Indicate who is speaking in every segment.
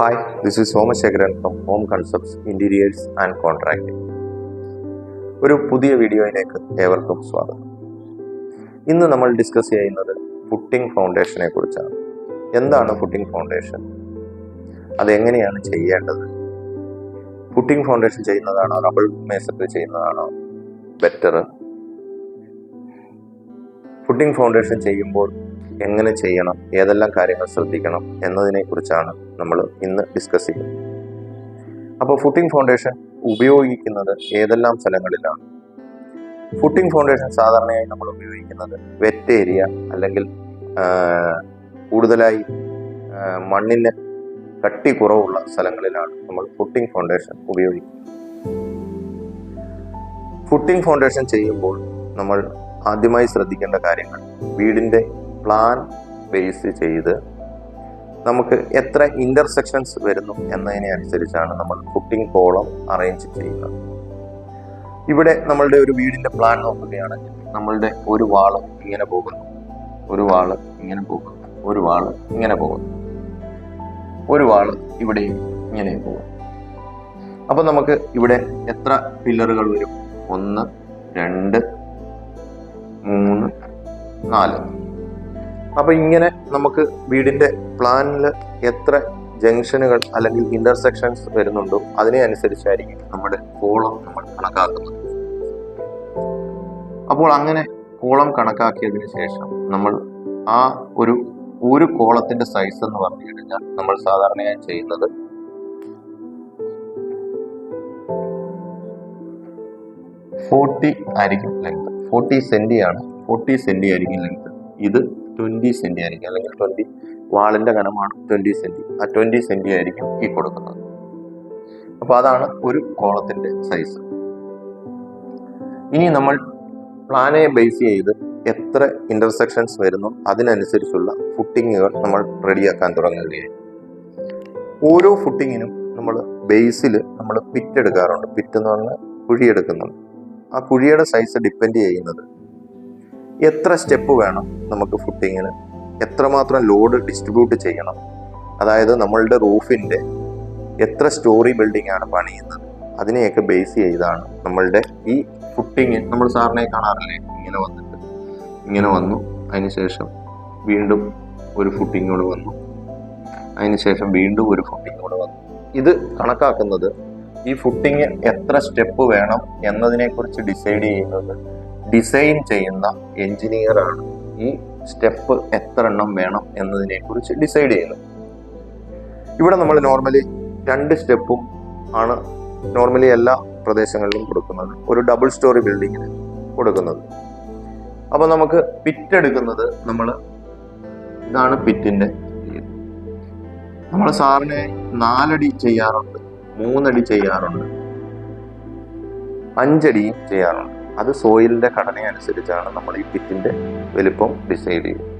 Speaker 1: Hi this is Somasekharan from Home Concepts Interiors and Contracting ഒരു പുതിയ വീഡിയോയിലേക്ക് ഏവർക്കും സ്വാഗതം. ഇന്ന് നമ്മൾ ഡിസ്കസ് ചെയ്യുന്നത് ഫുട്ടിംഗ് ഫൗണ്ടേഷനെ കുറിച്ചാണ്. എന്താണ് ഫുട്ടിംഗ് ഫൗണ്ടേഷൻ അതെങ്ങനെയാണ് ചെയ്യേണ്ടത്? ഫുട്ടിംഗ് ഫൗണ്ടേഷൻ ചെയ്യുന്നതാണോ? റബിൾ മേസത്തിൽ ചെയ്യുന്നതാണോ? ബെറ്റർ ഫുട്ടിംഗ് ഫൗണ്ടേഷൻ ചെയ്യുമ്പോൾ എങ്ങനെ ചെയ്യണം ഏതെല്ലാം കാര്യങ്ങൾ ശ്രദ്ധിക്കണം എന്നതിനെ കുറിച്ചാണ് നമ്മൾ ഇന്ന് ഡിസ്കസ് ചെയ്യുന്നത്. അപ്പോൾ ഫുട്ടിംഗ് ഫൗണ്ടേഷൻ ഉപയോഗിക്കുന്നത് ഏതെല്ലാം സ്ഥലങ്ങളിലാണ്? ഫുട്ടിംഗ് ഫൗണ്ടേഷൻ സാധാരണയായി നമ്മൾ ഉപയോഗിക്കുന്നത് വെറ്റ് ഏരിയ അല്ലെങ്കിൽ കൂടുതലായി മണ്ണിന് കട്ടി കുറവുള്ള സ്ഥലങ്ങളിലാണ് നമ്മൾ ഫുട്ടിംഗ് ഫൗണ്ടേഷൻ ഉപയോഗിക്കുന്നത്. ഫുട്ടിംഗ് ഫൗണ്ടേഷൻ ചെയ്യുമ്പോൾ നമ്മൾ ആദ്യമായി ശ്രദ്ധിക്കേണ്ട കാര്യങ്ങൾ വീടിന്റെ പ്ലാൻ ബേസ് ചെയ്ത് നമുക്ക് എത്ര ഇന്റർസെക്ഷൻസ് വരുന്നു എന്നതിനെ അനുസരിച്ചാണ് നമ്മൾ ഫുട്ടിംഗ് കോളം അറേഞ്ച് ചെയ്യുന്നത് ഇവിടെ നമ്മളുടെ ഒരു വീടിന്റെ പ്ലാൻ നോക്കുകയാണെങ്കിൽ നമ്മളുടെ ഒരു വാൾ ഇങ്ങനെ പോകുന്നു. ഒരു വാൾ ഇങ്ങനെ പോകുന്നു. ഒരു വാൾ ഇങ്ങനെ പോകുന്നു. ഒരു വാൾ ഇവിടെയും ഇങ്ങനെ പോകും അപ്പൊ നമുക്ക് ഇവിടെ എത്ര പില്ലറുകൾ വരും? ഒന്ന് രണ്ട് മൂന്ന് നാല്. അപ്പൊ ഇങ്ങനെ നമുക്ക് വീടിന്റെ പ്ലാനിൽ എത്ര ജംഗ്ഷനുകൾ അല്ലെങ്കിൽ ഇന്റർസെക്ഷൻസ് വരുന്നുണ്ടോ അതിനെ അനുസരിച്ചായിരിക്കും നമ്മുടെ കോളം നമ്മൾ കണക്കാക്കുന്നത്. അപ്പോൾ അങ്ങനെ കോളം കണക്കാക്കിയതിന് ശേഷം നമ്മൾ ആ ഒരു ഒരു കോളത്തിന്റെ സൈസ് എന്ന് പറഞ്ഞു കഴിഞ്ഞാൽ നമ്മൾ സാധാരണയായി ചെയ്യുന്നത് ഫോർട്ടി ആയിരിക്കും ലെങ്ത് ഫോർട്ടി സെന്റി ആണ്. ഫോർട്ടി സെന്റി ആയിരിക്കും ലെങ്ത് ഇത് ട്വന്റി സെന്റി ആയിരിക്കും അല്ലെങ്കിൽ ട്വന്റി വാളിന്റെ കനമാണ് ട്വന്റി സെന്റി ആ ട്വന്റി സെന്റി ആയിരിക്കും ഈ കൊടുക്കുന്നത്. അപ്പോൾ അതാണ് ഒരു കോളത്തിന്റെ സൈസ് ഇനി നമ്മൾ പ്ലാനെ ബേസ് ചെയ്ത് എത്ര ഇന്റർസെക്ഷൻസ് വരുന്നു അതിനനുസരിച്ചുള്ള ഫുട്ടിങ്ങുകൾ നമ്മൾ റെഡിയാക്കാൻ തുടങ്ങുകയാണ്. ഓരോ ഫുട്ടിങ്ങിനും നമ്മൾ ബേസിൽ നമ്മൾ പിറ്റ് എടുക്കാറുണ്ട്. പറഞ്ഞാൽ കുഴിയെടുക്കുന്നുണ്ട്. ആ കുഴിയുടെ സൈസ് ഡിപ്പെൻഡ് ചെയ്യുന്നത് എത്ര സ്റ്റെപ്പ് വേണം നമുക്ക് ഫുട്ടിങ്ങിന് എത്രമാത്രം ലോഡ് ഡിസ്ട്രിബ്യൂട്ട് ചെയ്യണം? അതായത് നമ്മളുടെ റൂഫിന്റെ എത്ര സ്റ്റോറി ബിൽഡിംഗ് ആണ് പണിയുന്നത്? അതിനെയൊക്കെ ബേസ് ചെയ്താണ് നമ്മളുടെ ഈ ഫുട്ടിങ് നമ്മൾ സാറിനെ കാണാറില്ലേ? ഇങ്ങനെ വന്നിട്ട്. ഇങ്ങനെ വന്നു. അതിനുശേഷം വീണ്ടും ഒരു ഫുട്ടിങ് കൂടെ വന്നു അതിനുശേഷം വീണ്ടും ഒരു ഫുട്ടിങ് കൂടെ വന്നു. ഇത് കണക്കാക്കുന്നത് ഈ ഫുട്ടിങ് എത്ര സ്റ്റെപ്പ് വേണം എന്നതിനെക്കുറിച്ച് ഡിസൈഡ് ചെയ്യുന്നത് ഡിസൈൻ ചെയ്യുന്ന എഞ്ചിനീയർ ആണ് ഈ സ്റ്റെപ്പ് എത്ര എണ്ണം വേണം എന്നതിനെ കുറിച്ച് ഡിസൈഡ് ചെയ്യുന്നത്. ഇവിടെ നമ്മൾ നോർമലി രണ്ട് സ്റ്റെപ്പും ആണ് നോർമലി എല്ലാ പ്രദേശങ്ങളിലും കൊടുക്കുന്നത്. ഒരു ഡബിൾ സ്റ്റോറി ബിൽഡിങ്ങിന് കൊടുക്കുന്നത്. അപ്പൊ നമുക്ക് പിറ്റ് എടുക്കുന്നത് നമ്മൾ ഇതാണ് പിറ്റിന്റെ നമ്മൾ സാറിന് നാലടി ചെയ്യാറുണ്ട് മൂന്നടി ചെയ്യാറുണ്ട് അഞ്ചടിയും ചെയ്യാറുണ്ട്. അത് സോയിലിന്റെ ഘടന അനുസരിച്ചാണ് നമ്മൾ ഈ പിറ്റിന്റെ വലിപ്പം ഡിസൈഡ് ചെയ്യുന്നത്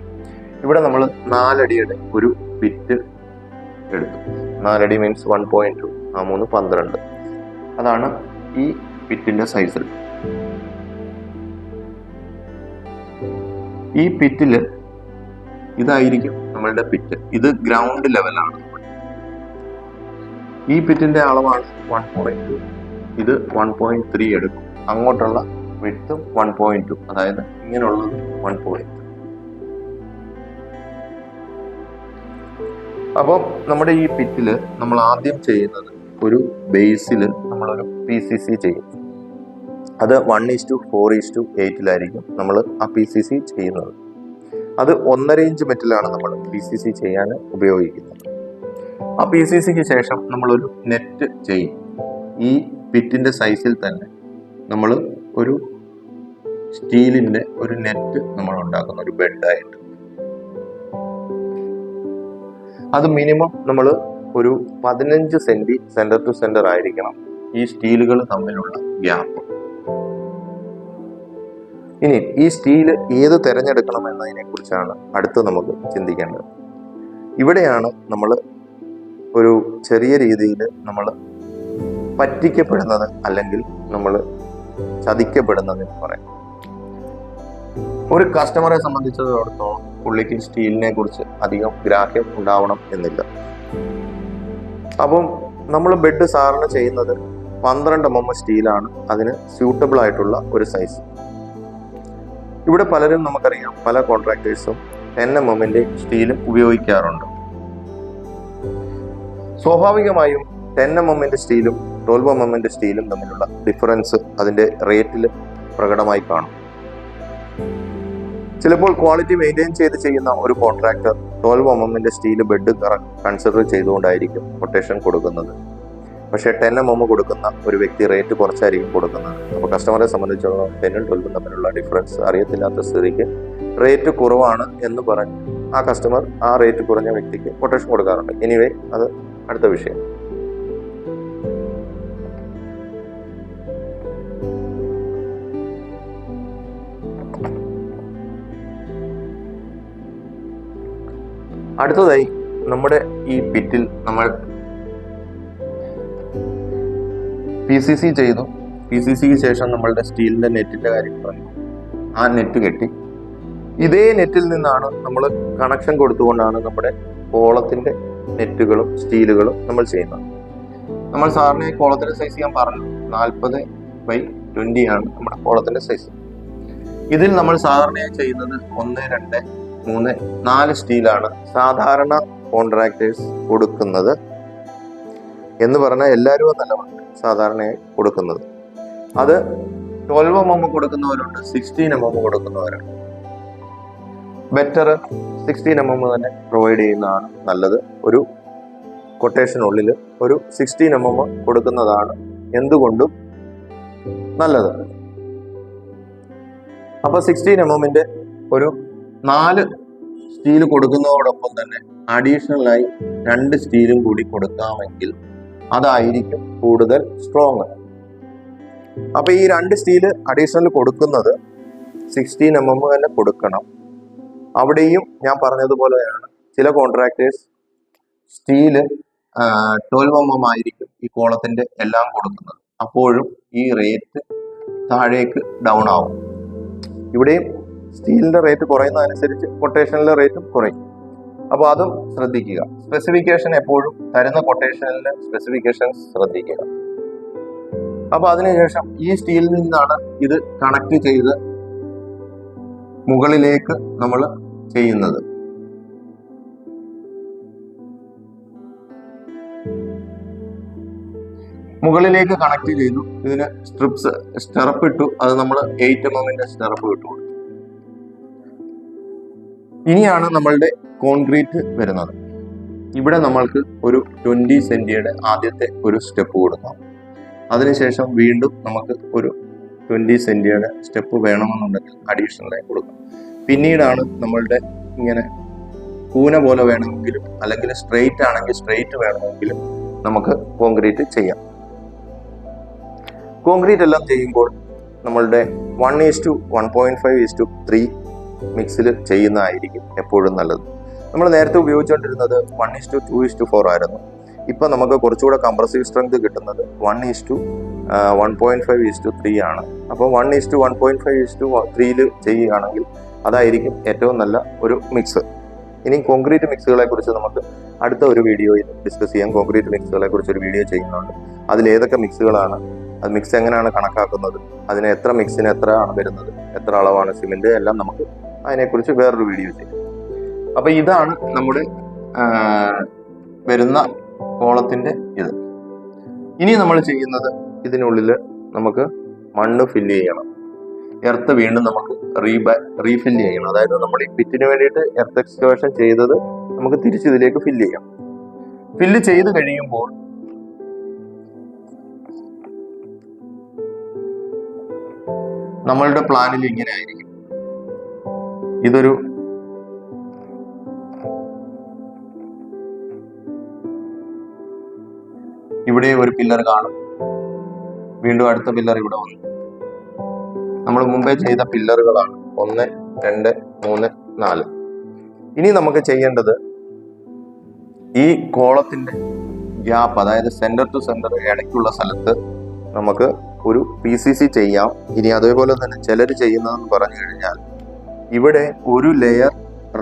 Speaker 1: ഇവിടെ നമ്മൾ നാലടിയുടെ ഒരു പിറ്റ് എടുത്തു. നാലടി മീൻസ് വൺ പോയിന്റ് ടു ആ മൂന്ന് പന്ത്രണ്ട്. അതാണ് ഈ പിറ്റിന്റെ സൈസ് ഈ പിറ്റിൽ ഇതായിരിക്കും നമ്മളുടെ പിറ്റ്. ഇത് ഗ്രൗണ്ട് ലെവലാണ് ഈ പിറ്റിന്റെ അളവാണ് വൺ പോയിന്റ് ഇത് വൺ പോയിന്റ് ത്രീ എടുക്കും. അങ്ങോട്ടുള്ള വിട്ടും വൺ പോയിന്റ് ടു അതായത് ഇങ്ങനെയുള്ളത് വൺ പോയിന്റ് അപ്പം നമ്മുടെ ഈ പിറ്റിൽ നമ്മൾ ആദ്യം ചെയ്യുന്നത് ഒരു ബേസിൽ നമ്മളൊരു പി സി സി ചെയ്യും. അത് one is two four is two എയ്റ്റിലായിരിക്കും നമ്മൾ ആ പി സി സി ചെയ്യുന്നത്. അത് ഒന്നര ഇഞ്ച് മെറ്റിലാണ് നമ്മൾ പി സി സി ചെയ്യാൻ ഉപയോഗിക്കുന്നത്. ആ പി സി സിക്ക് ശേഷം നമ്മളൊരു നെറ്റ് ചെയ്യും ഈ പിറ്റിന്റെ സൈസിൽ തന്നെ നമ്മൾ ഒരു സ്റ്റീലിന്റെ ഒരു നെറ്റ് നമ്മൾ ഉണ്ടാക്കുന്ന ഒരു ബെഡായിട്ട്. അത് മിനിമം നമ്മൾ ഒരു പതിനഞ്ച് സെന്റി സെന്റർ ടു സെന്റർ ആയിരിക്കണം ഈ സ്റ്റീലുകൾ തമ്മിലുള്ള ഗ്യാപ്പ്. ഇനി ഈ സ്റ്റീൽ ഏത് തിരഞ്ഞെടുക്കണം എന്നതിനെ കുറിച്ചാണ് അടുത്ത് നമുക്ക് ചിന്തിക്കേണ്ടത്. ഇവിടെയാണ് നമ്മൾ ഒരു ചെറിയ രീതിയിൽ നമ്മൾ പറ്റിക്കപ്പെടുന്നത് അല്ലെങ്കിൽ നമ്മൾ ചതിക്കപ്പെടുന്നത് എന്ന് പറയാം. ഒരു കസ്റ്റമറെ സംബന്ധിച്ചിടത്തോളം പുള്ളിക്ക് സ്റ്റീലിനെ കുറിച്ച് അധികം ഗ്രാഹ്യം ഉണ്ടാവണം എന്നില്ല. അപ്പം നമ്മൾ ബെഡ് സാധാരണ ചെയ്യുന്നത് പന്ത്രണ്ട് എം എം സ്റ്റീലാണ് അതിന് സ്യൂട്ടബിൾ ആയിട്ടുള്ള ഒരു സൈസ് ഇവിടെ പലരും നമുക്കറിയാം പല കോൺട്രാക്ടേഴ്സും എൻ എം എമ്മിന്റെ സ്റ്റീലും ഉപയോഗിക്കാറുണ്ട്. സ്വാഭാവികമായും ടെൻ എം എമ്മിന്റെ സ്റ്റീലും ട്വൽവ് എം എമ്മിന്റെ സ്റ്റീലും തമ്മിലുള്ള ഡിഫറൻസ് അതിന്റെ റേറ്റിൽ പ്രകടമായി കാണും. ചിലപ്പോൾ ക്വാളിറ്റി മെയിന്റെയിൻ ചെയ്ത് ചെയ്യുന്ന ഒരു കോൺട്രാക്ടർ ട്വൽവ് എം എമ്മിന്റെ സ്റ്റീൽ ബെഡ് കൺസിഡർ ചെയ്തുകൊണ്ടായിരിക്കും കൊട്ടേഷൻ കൊടുക്കുന്നത്. പക്ഷേ ടെൻ എം എം കൊടുക്കുന്ന ഒരു വ്യക്തി റേറ്റ് കുറച്ചായിരിക്കും കൊടുക്കുന്നത്. അപ്പോൾ കസ്റ്റമറെ സംബന്ധിച്ചിടത്തോളം ടെന്നും ട്വൽവും തമ്മിലുള്ള ഡിഫറൻസ് അറിയത്തില്ലാത്ത സ്ഥിതിക്ക് റേറ്റ് കുറവാണ് എന്ന് പറഞ്ഞ് ആ കസ്റ്റമർ ആ റേറ്റ് കുറഞ്ഞ വ്യക്തിക്ക് കൊട്ടേഷൻ കൊടുക്കാറുണ്ട്. എനിവേ അത് അടുത്ത വിഷയം. അടുത്തതായി നമ്മുടെ ഈ പിറ്റിൽ നമ്മൾ പി സി സി ചെയ്തു. പി സി സിക്ക് ശേഷം നമ്മളുടെ സ്റ്റീലിന്റെ നെറ്റിന്റെ കാര്യം പറഞ്ഞു. ആ നെറ്റ് കെട്ടി. ഇതേ നെറ്റിൽ നിന്നാണ് നമ്മൾ കണക്ഷൻ കൊടുത്തുകൊണ്ടാണ് നമ്മുടെ കോളത്തിന്റെ നെറ്റുകളും സ്റ്റീലുകളും നമ്മൾ ചെയ്യുന്നത്. നമ്മൾ സാറിന് കോളത്തിന്റെ സൈസ് ഞാൻ പറഞ്ഞു. നാൽപ്പത് ബൈ ട്വന്റി ആണ് നമ്മുടെ കോളത്തിന്റെ സൈസ് ഇതിൽ നമ്മൾ സാധാരണയായി ചെയ്യുന്നത് ഒന്ന് രണ്ട് മൂന്ന് നാല് സ്റ്റീലാണ് സാധാരണ കോൺട്രാക്ടേഴ്സ് കൊടുക്കുന്നത്. എന്ന് പറഞ്ഞാൽ എല്ലാവരും എന്നല്ല സാധാരണയായി കൊടുക്കുന്നത്. അത് ട്വൽവ് എം എം കൊടുക്കുന്നവരുണ്ട് സിക്സ്റ്റീൻ എം എം കൊടുക്കുന്നവരുണ്ട്. ബെറ്റർ സിക്സ്റ്റീൻ എം എം തന്നെ പ്രൊവൈഡ് ചെയ്യുന്നതാണ് നല്ലത്. ഒരു കൊട്ടേഷനുള്ളിൽ ഒരു സിക്സ്റ്റീൻ എം എം കൊടുക്കുന്നതാണ് എന്തുകൊണ്ടും നല്ലത്. അപ്പൊ സിക്സ്റ്റീൻ എം എമ്മിന്റെ ഒരു നാല് സ്റ്റീൽ കൊടുക്കുന്നതോടൊപ്പം തന്നെ അഡീഷണൽ ആയി രണ്ട് സ്റ്റീലും കൂടി കൊടുക്കാമെങ്കിൽ അതായിരിക്കും കൂടുതൽ സ്ട്രോങ് അപ്പൊ ഈ രണ്ട് സ്റ്റീൽ അഡീഷണൽ കൊടുക്കുന്നത് സിക്സ്റ്റീൻ എം എം തന്നെ കൊടുക്കണം. അവിടെയും ഞാൻ പറഞ്ഞതുപോലെയാണ് ചില contractors steel twelve M M ആയിരിക്കും ഈ കോളത്തിന്റെ എല്ലാം കൊടുക്കുന്നത്. അപ്പോഴും ഈ റേറ്റ് താഴേക്ക് ഡൗൺ ആവും. ഇവിടെയും സ്റ്റീലിന്റെ റേറ്റ് കുറയുന്നതനുസരിച്ച് കൊട്ടേഷനിലെ റേറ്റും കുറയും. അപ്പോൾ അതും ശ്രദ്ധിക്കുക. സ്പെസിഫിക്കേഷൻ എപ്പോഴും തരുന്ന കൊട്ടേഷനിലെ സ്പെസിഫിക്കേഷൻസ് ശ്രദ്ധിക്കുക. അപ്പൊ അതിനുശേഷം ഈ സ്റ്റീലിൽ നിന്നാണ് ഇത് കണക്ട് ചെയ്ത് മുകളിലേക്ക് നമ്മൾ ചെയ്യുന്നത്. മുകളിലേക്ക് കണക്ട് ചെയ്തു. ഇതിന് സ്ട്രിപ്സ് സ്റ്റെറപ്പ് ഇട്ടു. അത് നമ്മൾ എയ്റ്റ് എം എമ്മിന്റെ സ്റ്റെറപ്പ് ഇട്ടു കൊടുത്തു. ഇനിയാണ് നമ്മളുടെ കോൺക്രീറ്റ് വരുന്നത്. ഇവിടെ നമ്മൾക്ക് ഒരു ട്വന്റി സെന്റിയുടെ ആദ്യത്തെ ഒരു സ്റ്റെപ്പ് കൊടുക്കാം. അതിനുശേഷം വീണ്ടും നമുക്ക് ഒരു ട്വന്റി സെന്റിയുടെ സ്റ്റെപ്പ് വേണമെന്നുണ്ടെങ്കിൽ അഡീഷണലായി കൊടുക്കാം. പിന്നീടാണ് നമ്മളുടെ ഇങ്ങനെ കൂന പോലെ വേണമെങ്കിലും അല്ലെങ്കിൽ സ്ട്രെയിറ്റ് ആണെങ്കിൽ സ്ട്രെയിറ്റ് വേണമെങ്കിലും നമുക്ക് കോൺക്രീറ്റ് ചെയ്യാം. കോൺക്രീറ്റ് എല്ലാം ചെയ്യുമ്പോൾ നമ്മളുടെ one is two one point five is two three മിക്സിൽ ചെയ്യുന്നതായിരിക്കും എപ്പോഴും നല്ലത്. നമ്മൾ നേരത്തെ ഉപയോഗിച്ചുകൊണ്ടിരുന്നത് one is two two is two four ആയിരുന്നു. ഇപ്പൊ നമുക്ക് കുറച്ചുകൂടെ കംപ്രസീവ് സ്ട്രെങ്ത് കിട്ടുന്നത് one is two one point five is two three ആണ്. അപ്പോൾ one is two one point five is two ത്രീയിൽ ചെയ്യുകയാണെങ്കിൽ അതായിരിക്കും ഏറ്റവും നല്ല ഒരു മിക്സ് ഇനി കോൺക്രീറ്റ് മിക്സുകളെ കുറിച്ച് നമുക്ക് അടുത്ത ഒരു വീഡിയോയിൽ ഡിസ്കസ് ചെയ്യാം. കോൺക്രീറ്റ് മിക്സുകളെ കുറിച്ച് ഒരു വീഡിയോ ചെയ്യുന്നുണ്ട്. അതിൽ ഏതൊക്കെ മിക്സുകളാണ് അത് മിക്സ് എങ്ങനെയാണ് കണക്കാക്കുന്നത് അതിന് എത്ര മിക്സിന് എത്രയാണ് വരുന്നത് എത്ര അളവാണ് സിമെന്റ് എല്ലാം നമുക്ക് അതിനെക്കുറിച്ച് വേറൊരു വീഡിയോ ചെയ്യും. അപ്പൊ ഇതാണ് നമ്മുടെ വരുന്ന കോളത്തിന്റെ ഇത്. ഇനി നമ്മൾ ചെയ്യുന്നത് ഇതിനുള്ളിൽ നമുക്ക് മണ്ണ് ഫില്ല് ചെയ്യണം. എർത്ത് വീണ്ടും നമുക്ക് റീബ റീഫില്ല് ചെയ്യണം. അതായത് നമ്മൾ ഈ പിറ്റിന് വേണ്ടിയിട്ട് എർത്ത് എക്സ്കവേഷൻ ചെയ്തത് നമുക്ക് തിരിച്ച് ഇതിലേക്ക് ഫില്ല് ചെയ്യാം. ഫില്ല് ചെയ്ത് കഴിയുമ്പോൾ നമ്മളുടെ പ്ലാനിൽ ഇങ്ങനെ ആയിരിക്കും. ഇതൊരു ഇവിടെ ഒരു പില്ലർ കാണും. വീണ്ടും അടുത്ത പില്ലർ ഇവിടെ വന്നു. നമ്മൾ മുമ്പേ ചെയ്ത പില്ലറുകളാണ്. ഒന്ന് രണ്ട് മൂന്ന് നാല്. ഇനി നമുക്ക് ചെയ്യേണ്ടത് ഈ കോളത്തിന്റെ ഗ്യാപ്പ് അതായത് സെന്റർ ടു സെന്റർ ഇടയ്ക്കുള്ള സ്ഥലത്ത് നമുക്ക് ഒരു പി സി സി ചെയ്യാം. ഇനി അതേപോലെ തന്നെ ചിലർ ചെയ്യുന്നതെന്ന് പറഞ്ഞു കഴിഞ്ഞാൽ ഇവിടെ ഒരു ലെയർ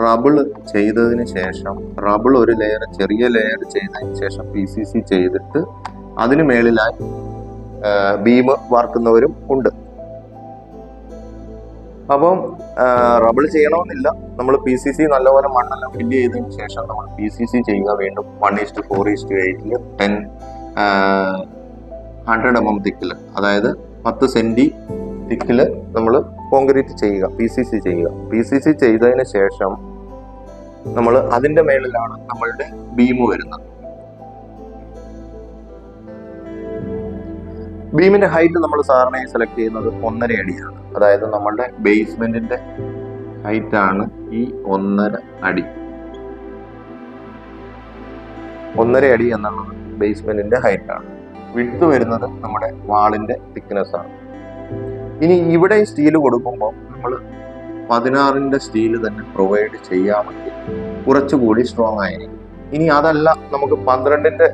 Speaker 1: റബിൾ ചെയ്തതിന് ശേഷം റബിൾ ഒരു ലെയർ ചെറിയ ലെയർ ചെയ്തതിന് ശേഷം പി സി സി ചെയ്തിട്ട് അതിന് മേളിലായി ബീം വാർക്കുന്നവരും ഉണ്ട്. അപ്പം റബിൾ ചെയ്യണമെന്നില്ല. നമ്മൾ പി സി സി നല്ലപോലെ മണ്ണെല്ലാം ഫില്ല് ചെയ്തതിന് ശേഷം നമ്മൾ പി സി സി ചെയ്യുക വീണ്ടും വൺ ഈസ്റ്റ് ഫോർ ഈസ്റ്റ് എയ്റ്റിൽ ടെൻ ഹൺഡ്രഡ് എം എം തിക്കിൽ അതായത് പത്ത് സെന്റി തിക്കിൽ നമ്മൾ കോൺക്രീറ്റ് ചെയ്യുക പി സി സി ചെയ്യുക. പി സി സി ചെയ്തതിന് ശേഷം നമ്മൾ അതിന്റെ മേളിലാണ് നമ്മളുടെ ബീം വരുന്നത്. ബീമിന്റെ ഹൈറ്റ് നമ്മൾ സാധാരണയായി സെലക്ട് ചെയ്യുന്നത് ഒന്നര അടിയാണ്. അതായത് നമ്മളുടെ ബേസ്മെന്റിന്റെ ഹൈറ്റ് ആണ് ഈ ഒന്നര അടി. ഒന്നര അടി എന്നുള്ളത് ബേസ്മെന്റിന്റെ ഹൈറ്റ് ആണ് വിട്ട് വരുന്നത് നമ്മുടെ വാളിന്റെ തിക്നെസ് ആണ്. ഇനി ഇവിടെ സ്റ്റീൽ കൊടുക്കുമ്പോൾ നമ്മൾ പതിനാറിന്റെ സ്റ്റീൽ തന്നെ പ്രൊവൈഡ് ചെയ്യാമെങ്കിൽ കുറച്ചുകൂടി സ്ട്രോങ് ആയിരിക്കും. ഇനി അതല്ല നമുക്ക് പന്ത്രണ്ടിന്റെ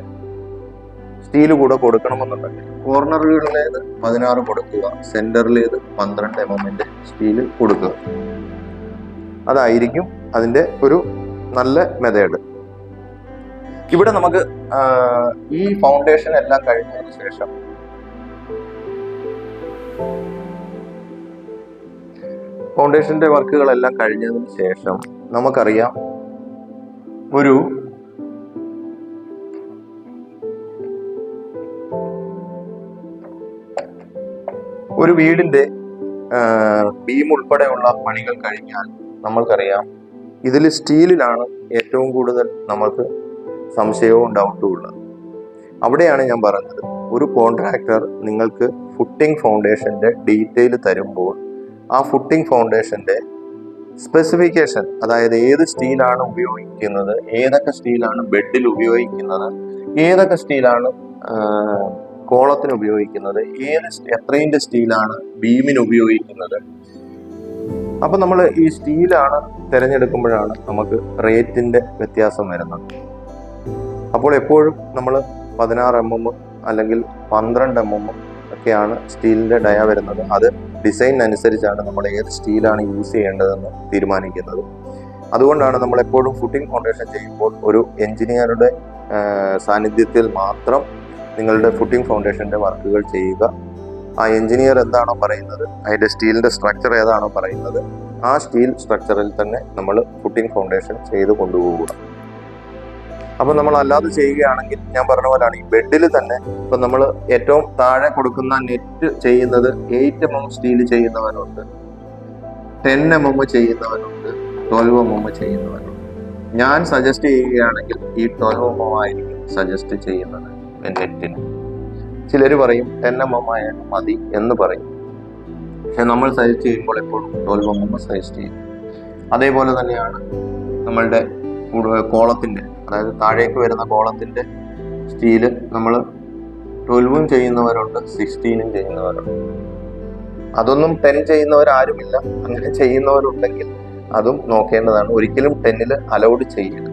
Speaker 1: സ്റ്റീൽ കൂടെ കൊടുക്കണമെന്നുണ്ടെങ്കിൽ കോർണറുകളിലേത് പതിനാറ് കൊടുക്കുക സെന്ററിലേത് പന്ത്രണ്ട് എം എമ്മിന്റെ സ്റ്റീൽ കൊടുക്കുക. അതായിരിക്കും അതിന്റെ ഒരു നല്ല മെതേഡ് ഇവിടെ നമുക്ക് ഈ ഫൗണ്ടേഷൻ എല്ലാം കഴിഞ്ഞതിന് ശേഷം ഫൗണ്ടേഷന്റെ വർക്കുകളെല്ലാം കഴിഞ്ഞതിന് ശേഷം നമുക്കറിയാം ഒരു ഒരു വീടിന്റെ ബീം ഉൾപ്പെടെയുള്ള പണികൾ കഴിഞ്ഞാൽ നമ്മൾക്കറിയാം ഇതിൽ സ്റ്റീലിലാണ് ഏറ്റവും കൂടുതൽ നമുക്ക് സംശയവും ഡൗട്ടും ഉള്ളത്. അവിടെയാണ് ഞാൻ പറഞ്ഞത് ഒരു കോൺട്രാക്ടർ നിങ്ങൾക്ക് ഫുട്ടിംഗ് ഫൗണ്ടേഷന്റെ ഡീറ്റെയിൽ തരുമ്പോൾ ആ ഫുട്ടിംഗ് ഫൗണ്ടേഷന്റെ സ്പെസിഫിക്കേഷൻ അതായത് ഏത് സ്റ്റീലാണ് ഉപയോഗിക്കുന്നത് ഏതൊക്കെ സ്റ്റീലാണ് ബെഡിൽ ഉപയോഗിക്കുന്നത് ഏതൊക്കെ സ്റ്റീലാണ് കോളത്തിന് ഉപയോഗിക്കുന്നത് ഏത് എത്രയിന്റെ സ്റ്റീലാണ് ബീമിന് ഉപയോഗിക്കുന്നത്. അപ്പം നമ്മൾ ഈ സ്റ്റീലാണ് തിരഞ്ഞെടുക്കുമ്പോഴാണ് നമുക്ക് റേറ്റിന്റെ വ്യത്യാസം വരുന്നത്. അപ്പോൾ എപ്പോഴും നമ്മൾ പതിനാറ് എം എം അല്ലെങ്കിൽ പന്ത്രണ്ട് എം എം ഒക്കെയാണ് സ്റ്റീലിന്റെ ഡയ വരുന്നത്? അത് ഡിസൈൻ അനുസരിച്ചാണ് നമ്മൾ ഏത് സ്റ്റീലാണ് യൂസ് ചെയ്യേണ്ടതെന്ന് തീരുമാനിക്കുന്നത്. അതുകൊണ്ടാണ് നമ്മൾ എപ്പോഴും ഫുട്ടിംഗ് ഫൗണ്ടേഷൻ ചെയ്യുമ്പോൾ ഒരു എഞ്ചിനീയറുടെ സാന്നിധ്യത്തിൽ മാത്രം നിങ്ങളുടെ ഫുട്ടിംഗ് ഫൗണ്ടേഷന്റെ വർക്കുകൾ ചെയ്യുക. ആ എഞ്ചിനീയർ എന്താണോ പറയുന്നത് അതിന്റെ സ്റ്റീലിന്റെ സ്ട്രക്ചർ ഏതാണോ പറയുന്നത് ആ സ്റ്റീൽ സ്ട്രക്ചറിൽ തന്നെ നമ്മൾ ഫുട്ടിംഗ് ഫൗണ്ടേഷൻ ചെയ്ത് കൊണ്ടുപോവുക. അപ്പൊ നമ്മൾ അല്ലാതെ ചെയ്യുകയാണെങ്കിൽ ഞാൻ പറഞ്ഞ പോലെയാണ് ഈ ബെഡിൽ തന്നെ ഇപ്പൊ നമ്മൾ ഏറ്റവും താഴെ കൊടുക്കുന്ന നെറ്റ് ചെയ്യുന്നത് എയ്റ്റ് എം എം സ്റ്റീൽ ചെയ്യുന്നവരുണ്ട് ടെൻ എം എം ചെയ്യുന്നവരുണ്ട് ട്വൽവ് എം എം ചെയ്യുന്നവരുണ്ട്. ഞാൻ സജസ്റ്റ് ചെയ്യുകയാണെങ്കിൽ ഈ ട്വൽവ് എം എം ആയിരിക്കും സജസ്റ്റ് ചെയ്യുന്നത് നെറ്റിന് ചിലർ പറയും ടെൻ എം എം ആയാലും മതി എന്ന് പറയും. പക്ഷെ നമ്മൾ സജസ്റ്റ് ചെയ്യുമ്പോൾ എപ്പോഴും ട്വൽവ് എം എം സജസ്റ്റ് ചെയ്യും. അതേപോലെ തന്നെയാണ് നമ്മളുടെ കോളത്തിന്റെ അതായത് താഴേക്ക് വരുന്ന കോളത്തിന്റെ സ്റ്റീൽ നമ്മൾ ട്വൽവും ചെയ്യുന്നവരുണ്ട് സിക്സ്റ്റീനും ചെയ്യുന്നവരുണ്ട്. അതൊന്നും ടെൻ ചെയ്യുന്നവരാരുമില്ല. അങ്ങനെ ചെയ്യുന്നവരുണ്ടെങ്കിൽ അതും നോക്കേണ്ടതാണ്. ഒരിക്കലും ടെന്നിൽ അലൗഡ് ചെയ്യരുത്.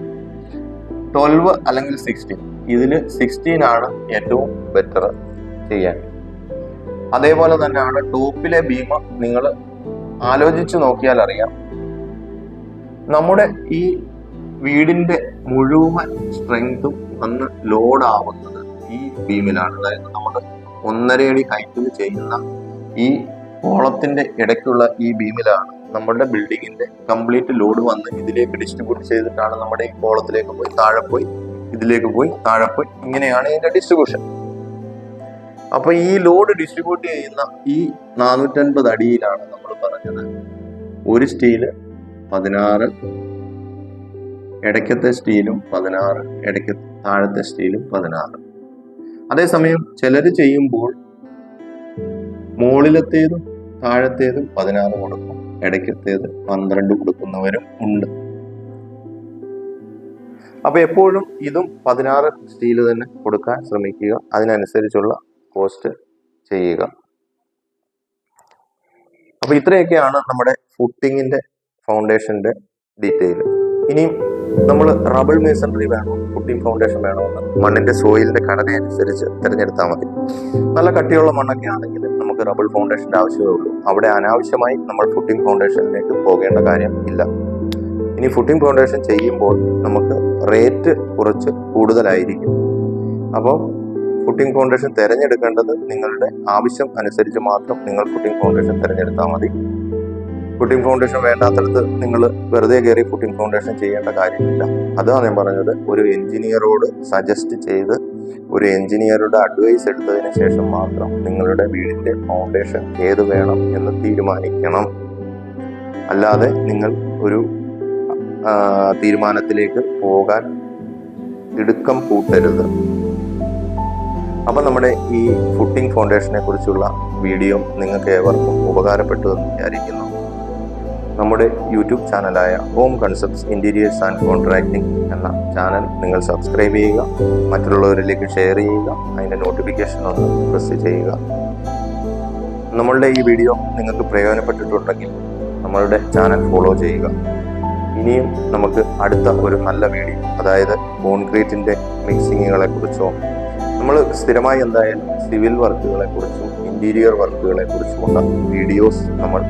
Speaker 1: ട്വൽവ് അല്ലെങ്കിൽ സിക്സ്റ്റീൻ. ഇതിൽ സിക്സ്റ്റീൻ ആണ് ഏറ്റവും ബെറ്റർ ചെയ്യാൻ. അതേപോലെ തന്നെയാണ് ടോപ്പിലെ ഭീമ നിങ്ങൾ ആലോചിച്ച് നോക്കിയാൽ അറിയാം നമ്മുടെ ഈ വീടിന്റെ മുഴുവൻ സ്ട്രെങ്തും വന്ന് ലോഡ് ആവുന്നത് ഈ ബീമിലാണ് അതായത് നമ്മൾ ഒന്നര അടി ഹൈറ്റിൽ ചെയ്യുന്ന ഈ കോളത്തിന്റെ ഇടയ്ക്കുള്ള ഈ ബീമിലാണ് നമ്മുടെ ബിൽഡിങ്ങിന്റെ കംപ്ലീറ്റ് ലോഡ് വന്ന് ഇതിലേക്ക് ഡിസ്ട്രിബ്യൂട്ട് ചെയ്തിട്ടാണ് നമ്മുടെ ഈ കോളത്തിലേക്ക് പോയി താഴെ പോയി ഇതിലേക്ക് പോയി താഴെ പോയി. ഇങ്ങനെയാണ് ഇതിന്റെ ഡിസ്ട്രിബ്യൂഷൻ അപ്പൊ ഈ ലോഡ് ഡിസ്ട്രിബ്യൂട്ട് ചെയ്യുന്ന ഈ നാനൂറ്റൻപത് അടിയിലാണ് നമ്മൾ പറഞ്ഞത്. ഒരു സ്റ്റീൽ പതിനാറ് ഇടയ്ക്കത്തെ സ്റ്റീലും പതിനാറ് ഇടയ്ക്ക് താഴത്തെ സ്റ്റീലും പതിനാറ്. അതേസമയം ചിലർ ചെയ്യുമ്പോൾ മുകളിലത്തേതും താഴത്തേതും പതിനാറ് കൊടുക്കും ഇടയ്ക്കത്തേത് പന്ത്രണ്ട് കൊടുക്കുന്നവരും ഉണ്ട്. അപ്പൊ എപ്പോഴും ഇതും പതിനാറ് സ്റ്റീൽ തന്നെ കൊടുക്കാൻ ശ്രമിക്കുക. അതിനനുസരിച്ചുള്ള കോസ്റ്റ് ചെയ്യുക. അപ്പൊ ഇത്രയൊക്കെയാണ് നമ്മുടെ ഫുട്ടിങ്ങിന്റെ ഫൗണ്ടേഷന്റെ ഡീറ്റെയിൽ ഇനിയും നമ്മൾ റബിൾ മേസൺറി വേണോ ഫുട്ടിംഗ് ഫൗണ്ടേഷൻ വേണോ എന്ന്. മണ്ണിന്റെ സോയിലിന്റെ ഘടന അനുസരിച്ച് തിരഞ്ഞെടുത്താൽ മതി. നല്ല കട്ടിയുള്ള മണ്ണൊക്കെ ആണെങ്കിൽ നമുക്ക് റബിൾ ഫൗണ്ടേഷന്റെ ആവശ്യമേ ഉള്ളൂ. അവിടെ അനാവശ്യമായി നമ്മൾ ഫുട്ടിംഗ് ഫൗണ്ടേഷനിലേക്ക് പോകേണ്ട കാര്യം ഇല്ല. ഇനി ഫുട്ടിംഗ് ഫൗണ്ടേഷൻ ചെയ്യുമ്പോൾ നമുക്ക് റേറ്റ് കുറച്ച് കൂടുതലായിരിക്കും. അപ്പോൾ ഫുട്ടിംഗ് ഫൗണ്ടേഷൻ തിരഞ്ഞെടുക്കേണ്ടത് നിങ്ങളുടെ ആവശ്യം അനുസരിച്ച് മാത്രം നിങ്ങൾ ഫുട്ടിംഗ് ഫൗണ്ടേഷൻ തിരഞ്ഞെടുത്താൽ മതി. ഫുട്ടിംഗ് ഫൗണ്ടേഷൻ വേണ്ടാത്തടത്ത് നിങ്ങൾ വെറുതെ കയറി ഫുട്ടിംഗ് ഫൗണ്ടേഷൻ ചെയ്യേണ്ട കാര്യമില്ല. അതാണ് ഞാൻ പറഞ്ഞത്. ഒരു എഞ്ചിനീയറോട് സജസ്റ്റ് ചെയ്ത് ഒരു എഞ്ചിനീയറുടെ അഡ്വൈസ് എടുത്തതിന് ശേഷം മാത്രം നിങ്ങളുടെ വീടിന്റെ ഫൗണ്ടേഷൻ ഏത് വേണം എന്ന് തീരുമാനിക്കണം. അല്ലാതെ നിങ്ങൾ ഒരു തീരുമാനത്തിലേക്ക് പോകാൻ ഇടുക്കം കൂട്ടരുത്. അപ്പം നമ്മുടെ ഈ ഫുട്ടിംഗ് ഫൗണ്ടേഷനെ കുറിച്ചുള്ള വീഡിയോ നിങ്ങൾക്ക് ഏവർക്കും ഉപകാരപ്പെട്ടു എന്ന് വിചാരിക്കുന്നു. നമ്മുടെ YouTube ചാനലായ Home Concepts Interiors and Contracting എന്ന ചാനൽ നിങ്ങൾ സബ്സ്ക്രൈബ് ചെയ്യുക മറ്റുള്ളവരിലേക്ക് ഷെയർ ചെയ്യുക അതിന്റെ നോട്ടിഫിക്കേഷൻ ഒന്ന് പ്രസ് ചെയ്യുക. നമ്മളുടെ ഈ വീഡിയോ നിങ്ങൾക്ക് പ്രയോജനപ്പെട്ടിട്ടുണ്ടെങ്കിൽ നമ്മളുടെ ചാനൽ ഫോളോ ചെയ്യുക. ഇനിയും നമുക്ക് അടുത്ത ഒരു നല്ല വീഡിയോ അതായത് കോൺക്രീറ്റിന്റെ മിക്സിങ്ങുകളെ കുറിച്ചോ നമ്മൾ സ്ഥിരമായി എന്തായാലും സിവിൽ വർക്കുകളെ കുറിച്ചും ഇന്റീരിയർ വർക്കുകളെ കുറിച്ചുമുള്ള വീഡിയോസ് നമ്മൾ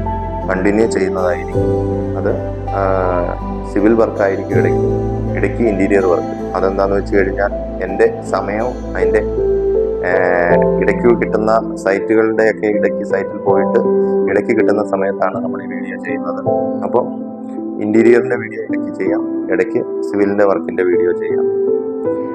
Speaker 1: കണ്ടിന്യൂ ചെയ്യുന്നതായിരിക്കും. അത് സിവിൽ വർക്കായിരിക്കും ഇടയ്ക്ക്. ഇടയ്ക്ക് ഇന്റീരിയർ വർക്ക് അതെന്താണെന്ന് വെച്ച് കഴിഞ്ഞാൽ എന്റെ സമയവും അതിന്റെ ഇടയ്ക്ക് കിട്ടുന്ന സൈറ്റുകളുടെയൊക്കെ ഇടയ്ക്ക് സൈറ്റിൽ പോയിട്ട് ഇടയ്ക്ക് കിട്ടുന്ന സമയത്താണ് നമ്മൾ ഈ വീഡിയോ ചെയ്യുന്നത്. അപ്പോൾ ഇന്റീരിയറിന്റെ വീഡിയോ ഇടയ്ക്ക് ചെയ്യാം. ഇടയ്ക്ക് സിവിലിന്റെ വർക്കിന്റെ വീഡിയോ ചെയ്യാം.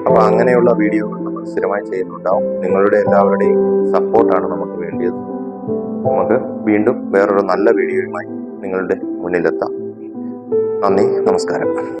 Speaker 1: അപ്പോൾ അങ്ങനെയുള്ള വീഡിയോകൾ നമ്മൾ സ്ഥിരമായി ചെയ്യുന്നുണ്ടാവും. നിങ്ങളുടെ എല്ലാവരുടെയും സപ്പോർട്ടാണ് നമുക്ക് വേണ്ടിയത്. നമുക്ക് വീണ്ടും വേറൊരു നല്ല വീഡിയോയുമായി നിങ്ങളുടെ മുന്നിലെത്താം. നന്ദി നമസ്കാരം.